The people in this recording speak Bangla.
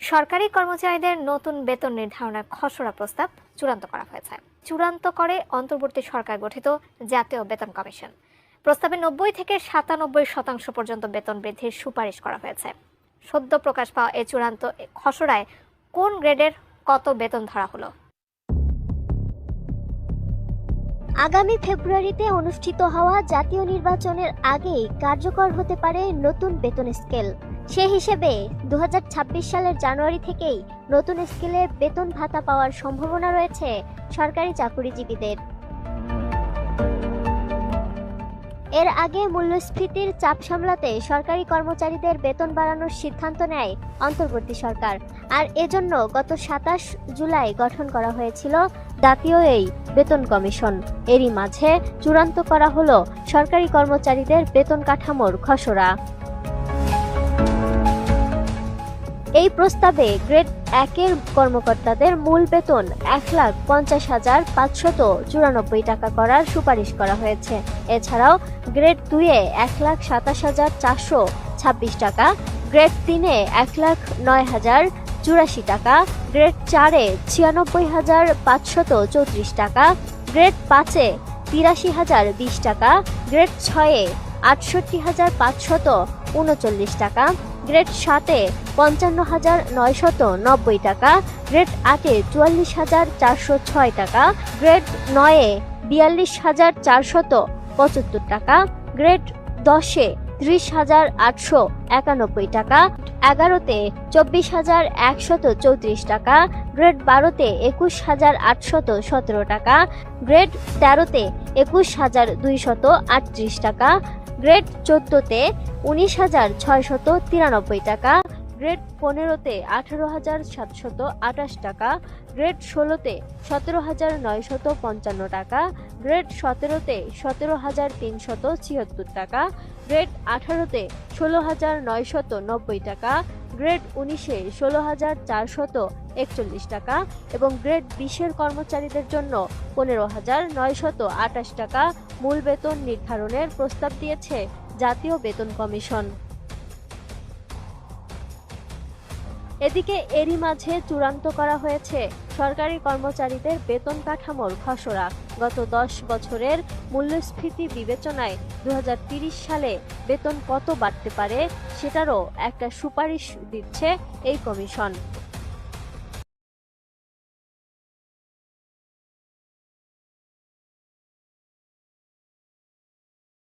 সরকারি কর্মচারীদের নতুন বেতন নির্ধারণের খসড়া প্রস্তাব চূড়ান্ত করা হয়েছে। চূড়ান্ত করে অন্তর্বর্তী সরকার গঠিত জাতীয় বেতন কমিশন। প্রস্তাবে নব্বই থেকে সাতানব্বই শতাংশ পর্যন্ত বেতন বৃদ্ধির সুপারিশ করা হয়েছে। সদ্য প্রকাশ পাওয়া এই চূড়ান্ত খসড়ায় কোন গ্রেডের কত বেতন ধরা হলো? আগামী ফেব্রুয়ারিতে অনুষ্ঠিত হওয়া জাতীয় নির্বাচনের আগেই কার্যকর হতে পারে নতুন বেতন স্কেল। সে হিসেবে দু হাজার ছাব্বিশ সালের জানুয়ারি থেকেই নতুন স্কেলে বেতন ভাতা পাওয়ার সম্ভাবনা রয়েছে সরকারি চাকুরিজীবীদের। এর আগে মূল্যস্ফীতির চাপ সামলাতে সরকারি কর্মচারীদের বেতন বাড়ানোর সিদ্ধান্ত নেয় অন্তর্বর্তী সরকার। আর এজন্য গত সাতাশ জুলাই গঠন করা হয়েছিল জাতীয় এই। বেতন কমিশন। এরই মাঝে চূড়ান্ত করা হলো সরকারি কর্মচারীদের বেতন কাঠামোর খসড়া। এই প্রস্তাবে গ্রেড একের কর্মকর্তাদের মূল বেতন এক লাখ পঞ্চাশ হাজার পাঁচশত চুরানব্বই টাকা করার সুপারিশ করা হয়েছে। এছাড়াও গ্রেড দুইয়ে এক লাখ সাতাশ হাজার চারশো ছাব্বিশ টাকা, গ্রেড তিনে এক লাখ নয় হাজার চুরাশি টাকা, গ্রেড চারে ছিয়ানব্বই হাজার পাঁচশত চৌত্রিশ টাকা, গ্রেড পাঁচে তিরাশি হাজার বিশ টাকা, গ্রেড ছয়ে আটষট্টি হাজার পাঁচশত উনচল্লিশ টাকা, গ্রেড সাতে পঞ্চান্ন হাজার নয়শত নব্বই টাকা, গ্রেড আটে চুয়াল্লিশ হাজার চারশো ছয় টাকা, গ্রেড নয়ে বিয়াল্লিশ হাজার চারশত পঁচাত্তর টাকা, গ্রেড দশে ত্রিশ হাজার আটশো একানব্বই টাকা, এগারোতে চব্বিশ হাজার একশত চৌত্রিশ টাকা, গ্রেড বারোতে একুশ হাজার আটশত সতেরো টাকা, গ্রেড তেরোতে একুশ হাজার দুইশত আটত্রিশ টাকা, গ্রেড চোদ্দোতে উনিশ হাজার ছয়শত তিরানব্বই টাকা গ্রেড পনেরোতে আঠারো হাজার সাতশত আঠাশ টাকা, গ্রেড ষোলোতে সতেরো হাজার নয়শত পঞ্চান্ন টাকা, গ্রেড সতেরোতে সতেরো হাজার তিনশত ছিয়াত্তর টাকা, গ্রেড আঠারোতে ষোলো হাজার নয়শত নব্বই টাকা, গ্রেড উনিশে ষোলো হাজার চারশত একচল্লিশ টাকা এবং গ্রেড বিশের কর্মচারীদের জন্য পনেরো হাজার নয়শত আটাশ টাকা মূল বেতন নির্ধারণের প্রস্তাব দিয়েছে জাতীয় বেতন কমিশন। এদিকে এরই মাঝে চূড়ান্ত করা হয়েছে সরকারি কর্মচারীদের বেতন কাঠামোর খসড়া। গত দশ বছরের মূল্যস্ফীতি বিবেচনায় দু সালে বেতন কত বাড়তে পারে সেটারও একটা সুপারিশ দিচ্ছে এই কমিশন।